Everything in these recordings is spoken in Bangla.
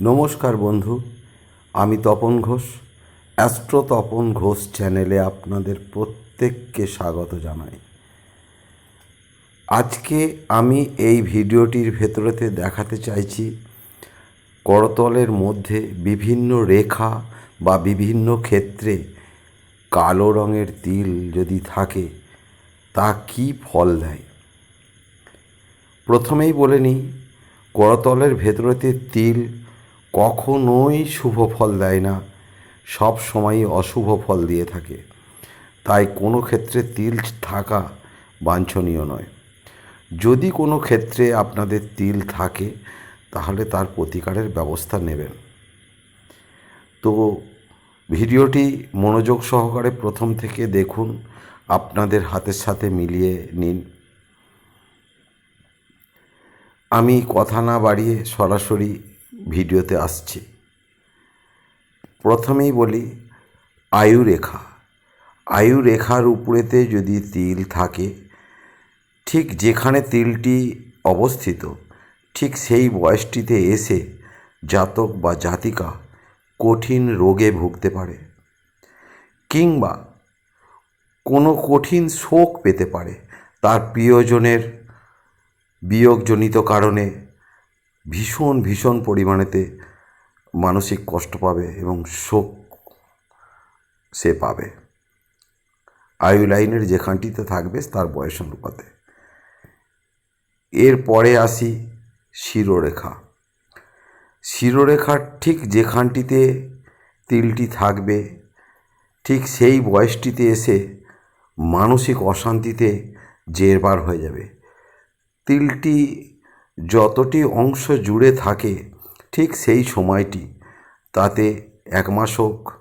নমস্কার বন্ধু, আমি তপন ঘোষ, অ্যাস্ট্রো তপন ঘোষ চ্যানেলে আপনাদের প্রত্যেককে স্বাগত জানাই। আজকে আমি এই ভিডিওটির ভেতরেতে দেখাতে চাইছি করতলের মধ্যে বিভিন্ন রেখা বা বিভিন্ন ক্ষেত্রে কালো রঙের তিল যদি থাকে, তা কী ফল দেয়? প্রথমেই বলে নিই, করতলের ভেতরেতে তিল কখনোই শুভ ফল দেয় না। সব সময়ই অশুভ ফল দিয়ে থাকে। তাই কোনো ক্ষেত্রে তিল থাকা বাঞ্ছনীয় নয়। যদি কোনো ক্ষেত্রে আপনাদের তিল থাকে, তাহলে তার প্রতিকারের ব্যবস্থা নেবেন। তো ভিডিওটি মনোযোগ সহকারে প্রথম থেকে দেখুন, আপনাদের হাতের সাথে মিলিয়ে নিন। আমি কথা না বাড়িয়ে সরাসরি ভিডিওতে আসছি। প্রথমেই বলি, আয়ুরেখা। আয়ুরেখার উপরেতে যদি তিল থাকে, ঠিক যেখানে তিলটি অবস্থিত, ঠিক সেই বয়সটিতে এসে জাতক বা জাতিকা কঠিন রোগে ভুগতে পারে কিংবা কোনো কঠিন শোক পেতে পারে। তার প্রিয়জনের বিয়োগজনিত কারণে ভীষণ ভীষণ পরিমাণেতে মানসিক কষ্ট পাবে এবং শোক সে পাবে। আয়ু লাইনের যেখানটিতে থাকবে, তার বয়স অনুপাতে এরপরে আসি শিরোরেখা। শিরোরেখার ঠিক যেখানটিতে তিলটি থাকবে, ঠিক সেই বয়সটিতে এসে মানসিক অশান্তিতে জেরবার হয়ে যাবে। তিলটি যতটি অংশ জুড়ে থাকে ঠিক সেই সময়টি, তাতে এক মাস হোক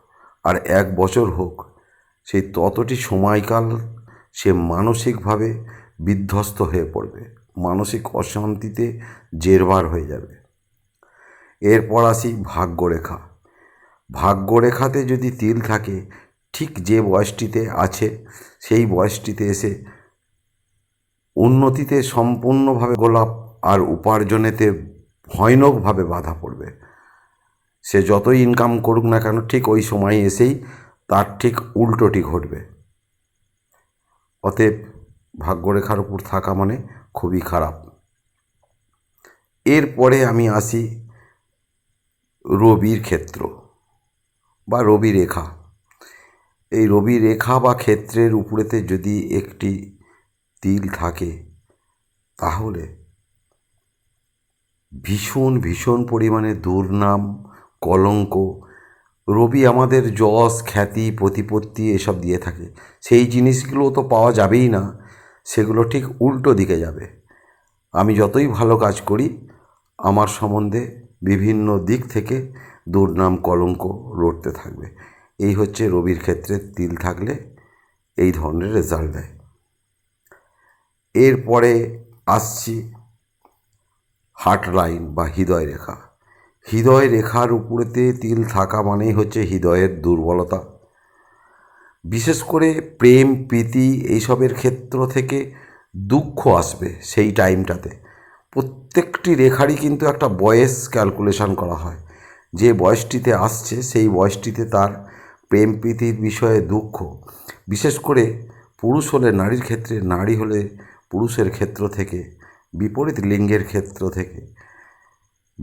আর এক বছর হোক, সেই ততটি সময়কাল সে মানসিকভাবে বিধ্বস্ত হয়ে পড়বে। মানসিক অশান্তিতে জেরবার হয়ে যাবে। এরপর আসি ভাগ্যরেখা। ভাগ্যরেখাতে যদি তিল থাকে, ঠিক যে বয়সটিতে আছে, সেই বয়সটিতে এসে উন্নতিতে সম্পূর্ণভাবে গোলাপ আর উপার্জনেতে ভয়ানকভাবে বাধা পড়বে। সে যতই ইনকাম করুক না কেন, ঠিক ওই সময় এসেই তার ঠিক উল্টোটি ঘটবে। অতএব ভাগ্যরেখার উপর থাকা মানে খুবই খারাপ। এরপরে আমি আসি রবির ক্ষেত্র বা রবি রেখা। এই রবি রেখা বা ক্ষেত্রের উপরেতে যদি একটি তিল থাকে, তাহলে ভীষণ ভীষণ পরিমাণে দুর্নাম, কলঙ্ক। রবি আমাদের যশ, খ্যাতি, প্রতিপত্তি এসব দিয়ে থাকে। সেই জিনিসগুলো তো পাওয়া যাবেই না, সেগুলো ঠিক উল্টো দিকে যাবে। আমি যতই ভালো কাজ করি, আমার সম্বন্ধে বিভিন্ন দিক থেকে দুর্নাম, কলঙ্ক লড়তে থাকবে। এই হচ্ছে রবির ক্ষেত্রে তিল থাকলে এই ধরনের রেজাল্ট দেয়। এরপরে আসছি হার্ট লাইন বা হৃদয় রেখা। হৃদয় রেখার উপরেতে তিল থাকা মানেই হচ্ছে হৃদয়ের দুর্বলতা। বিশেষ করে প্রেম, প্রীতি এইসবের ক্ষেত্র থেকে দুঃখ আসবে সেই টাইমটাতে। প্রত্যেকটি রেখারই কিন্তু একটা বয়স ক্যালকুলেশন করা হয়। যে বয়সটিতে আসছে সেই বয়সটিতে তার প্রেম, প্রীতির বিষয়ে দুঃখ। বিশেষ করে পুরুষ হলে নারীর ক্ষেত্রে, নারী হলে পুরুষের ক্ষেত্র থেকে বিপরীত লিঙ্গের ক্ষেত্র থেকে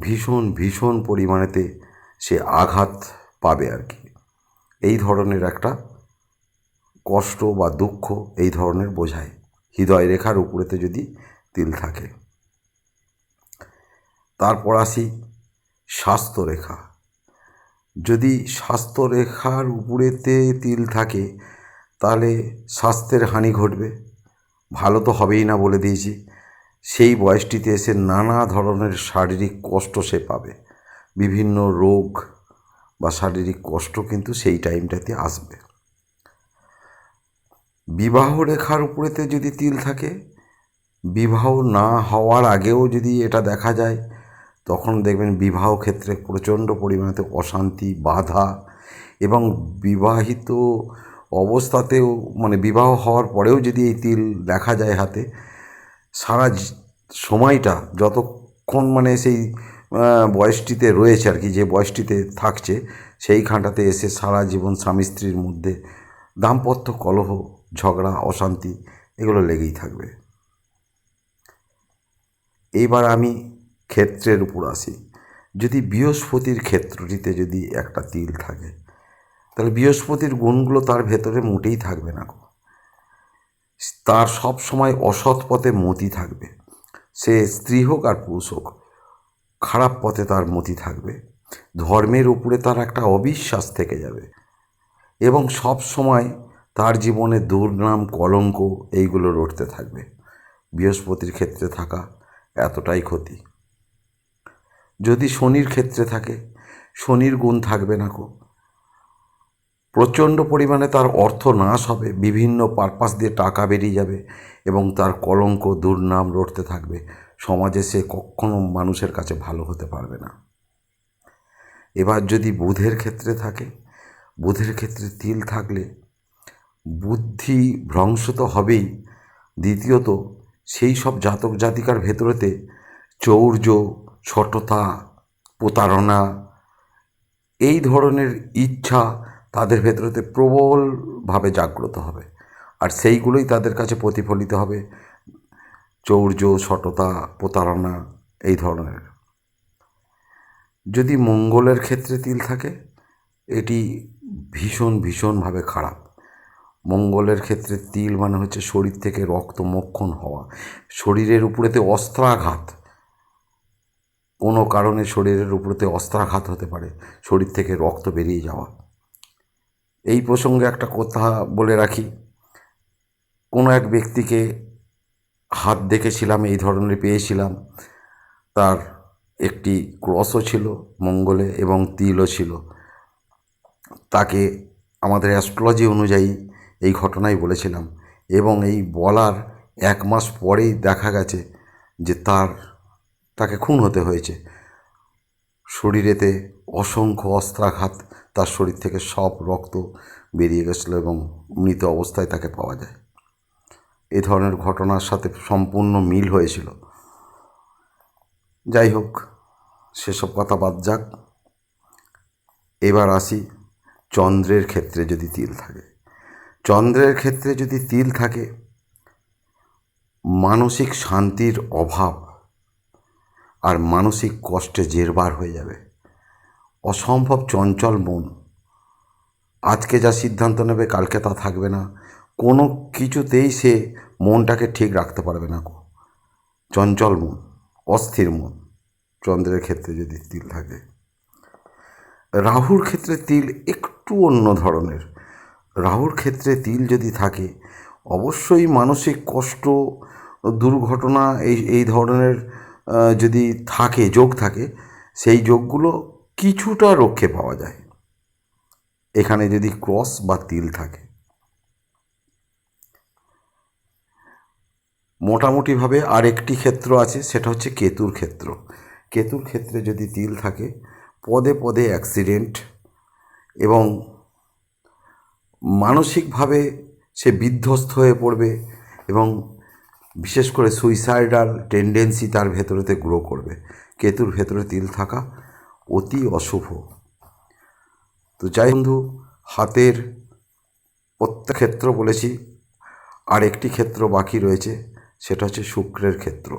ভীষণ ভীষণ পরিমাণেতে সে আঘাত পাবে আর কি। এই ধরনের একটা কষ্ট বা দুঃখ এই ধরনের বোঝায়। হৃদয় রেখার উপরেতে যদি তিল থাকে। তারপর আসি স্বাস্থ্যরেখা যদি স্বাস্থ্যরেখার উপরেতে তিল থাকে, তাহলে স্বাস্থ্যের হানি ঘটবে। ভালো তো হবেই না বলে দিয়েছি। সেই বয়সটিতে এসে নানা ধরনের শারীরিক কষ্ট সে পাবে। বিভিন্ন রোগ বা শারীরিক কষ্ট কিন্তু সেই টাইমটাতে আসবে। বিবাহ রেখার উপরেতে যদি তিল থাকে, বিবাহ না হওয়ার আগেও যদি এটা দেখা যায়, তখন দেখবেন বিবাহ ক্ষেত্রে প্রচণ্ড পরিমাণে অশান্তি, বাধা এবং বিবাহিত অবস্থাতেও মানে বিবাহ হওয়ার পরেও যদি এই তিল দেখা যায় হাতে সারা সময়টা যতক্ষণ মানে সেই বয়সটিতে রয়েছে আর কি, যে বয়সটিতে থাকছে, সেইখানটাতে এসে সারা জীবন স্বামী স্ত্রীর মধ্যে দাম্পত্য কলহ, ঝগড়া, অশান্তি এগুলো লেগেই থাকবে। এইবার আমি ক্ষেত্রের উপর আসি। যদি বৃহস্পতির ক্ষেত্রটিতে যদি একটা তিল থাকে, তাহলে বৃহস্পতির গুণগুলো তার ভেতরে মোটেই থাকবে না তার সব সময় অসৎ পথে মতি থাকবে। সে স্ত্রী হোক আর পুরুষ হোক, খারাপ পথে তার মতি থাকবে। ধর্মের উপরে তার একটা অবিশ্বাস থেকে যাবে এবং সব সময় তার জীবনে দুর্নাম, কলঙ্ক এইগুলো রটতে থাকবে। বৃহস্পতির ক্ষেত্রে থাকা এতটাই ক্ষতি। যদি শনির ক্ষেত্রে থাকে, শনির গুণ থাকবে না কো। প্রচণ্ড পরিমাণে তার অর্থ নাশ হবে, বিভিন্ন পারপাস দিয়ে টাকা বেরিয়ে যাবে এবং তার কলঙ্ক, দুর্নাম রটতে থাকবে। সমাজে সে কখনো মানুষের কাছে ভালো হতে পারবে না। এবার যদি বুধের ক্ষেত্রে থাকে, বুধের ক্ষেত্রে তিল থাকলে বুদ্ধি ভ্রংশ তো হবেই। দ্বিতীয়ত, সেই সব জাতক জাতিকার ভেতরেতে চৌর্য, ছোটতা, প্রতারণা, এই ধরনের ইচ্ছা তাদের ভেতরেতে প্রবলভাবে জাগ্রত হবে। আর সেইগুলোই তাদের কাছে প্রতিফলিত হবে। চৌর্য সটতা প্রতারণা, এই ধরনের। যদি মঙ্গলের ক্ষেত্রে তিল থাকে, এটি ভীষণ, ভীষণভাবে খারাপ। মঙ্গলের ক্ষেত্রে তিল মানে হচ্ছে শরীর থেকে রক্ত মক্ষণ হওয়া। শরীরের উপরেতে অস্ত্রাঘাত। কোনো কারণে শরীরের উপরেতে অস্ত্রাঘাত হতে পারে। শরীর থেকে রক্ত বেরিয়ে যাওয়া। এই প্রসঙ্গে একটা কথা বলে রাখি। কোনো এক ব্যক্তিকে হাত দেখেছিলাম, এই ধরনের পেয়েছিলাম। তার একটি ক্রসও ছিল, মঙ্গলে এবং তিলও ছিল। তাকে আমাদের অ্যাস্ট্রোলজি অনুযায়ী এই ঘটনাই বলেছিলাম এবং এই বলার এক মাস পরেই দেখা গেছে যে তার, তাকে খুন হতে হয়েছে। শরীরেতে অসংখ্য অস্ত্রাঘাত তার শরীর থেকে সব রক্ত বেরিয়ে গেছিল এবং মৃত অবস্থায় তাকে পাওয়া যায়। এ ধরনের ঘটনার সাথে সম্পূর্ণ মিল হয়েছিল। যাই হোক, সেসব কথা বাদ যাক। এবার আসি চন্দ্রের ক্ষেত্রে যদি তিল থাকে। চন্দ্রের ক্ষেত্রে যদি তিল থাকে, মানসিক শান্তির অভাব আর মানসিক কষ্টে জেরবার হয়ে যাবে। অসম্ভব চঞ্চল মন। আজকে যা সিদ্ধান্ত নেবে কালকে তা থাকবে না। কোনো কিছুতেই সে মনটাকে ঠিক রাখতে পারবে না চঞ্চল মন, অস্থির মন, চন্দ্রের ক্ষেত্রে যদি তিল থাকে। রাহুর ক্ষেত্রে তিল একটু অন্য ধরনের। রাহুর ক্ষেত্রে তিল যদি থাকে, অবশ্যই মানসিক কষ্ট, দুর্ঘটনা, এই এই ধরনের যদি থাকে, যোগ থাকে, সেই যোগগুলো কিছুটা রক্ষে পাওয়া যায়। এখানে যদি ক্রস বা তিল থাকে। মোটামুটিভাবে আর একটি ক্ষেত্র আছে, সেটা হচ্ছে কেতুর ক্ষেত্র। কেতুর ক্ষেত্রে যদি তিল থাকে, পদে পদে অ্যাক্সিডেন্ট এবং মানসিকভাবে সে বিধ্বস্ত হয়ে পড়বে এবং বিশেষ করে সুইসাইডাল টেন্ডেন্সি তার ভেতরেতে গ্রো করবে। কেতুর ভেতরে তিল থাকা অতি অশুভ। তো যাই বন্ধু, হাতের প্রত্যেক ক্ষেত্র বলেছি আর একটি ক্ষেত্র বাকি রয়েছে, সেটা হচ্ছে শুক্রের ক্ষেত্র।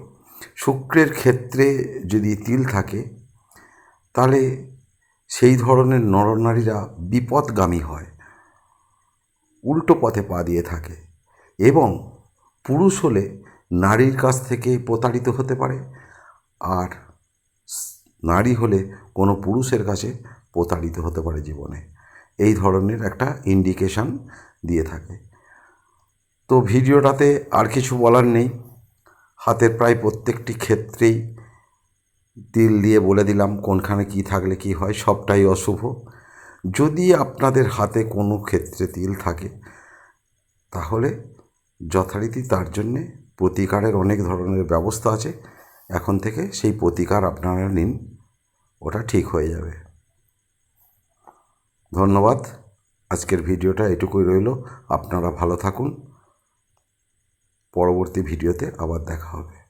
শুক্রের ক্ষেত্রে যদি তিল থাকে, তাহলে সেই ধরনের নরনারীরা বিপদগামী হয়, উল্টো পথে পা দিয়ে থাকে এবং পুরুষ হলে নারীর কাছ থেকে প্রতারিত হতে পারে, আর নারী হলে কোনো পুরুষের কাছে প্রতারিত হতে পারে জীবনে। এই ধরনের একটা ইন্ডিকেশান দিয়ে থাকে। তো ভিডিওটাতে আর কিছু বলার নেই। হাতের প্রায় প্রত্যেকটি ক্ষেত্রেই তিল দিয়ে বলে দিলাম কোনখানে কি থাকলে কি হয়, সবটাই অশুভ। যদি আপনাদের হাতে কোনো ক্ষেত্রে তিল থাকে, তাহলে যথারীতি তার জন্যে প্রতিকারের অনেক ধরনের ব্যবস্থা আছে। এখন থেকে সেই প্রতিকার আপনারা নিন। ওটা ঠিক হয়ে যাবে। ধন্যবাদ। আজকের ভিডিওটা এটুকুই রইল। আপনারা ভালো থাকুন। পরবর্তী ভিডিওতে আবার দেখা হবে।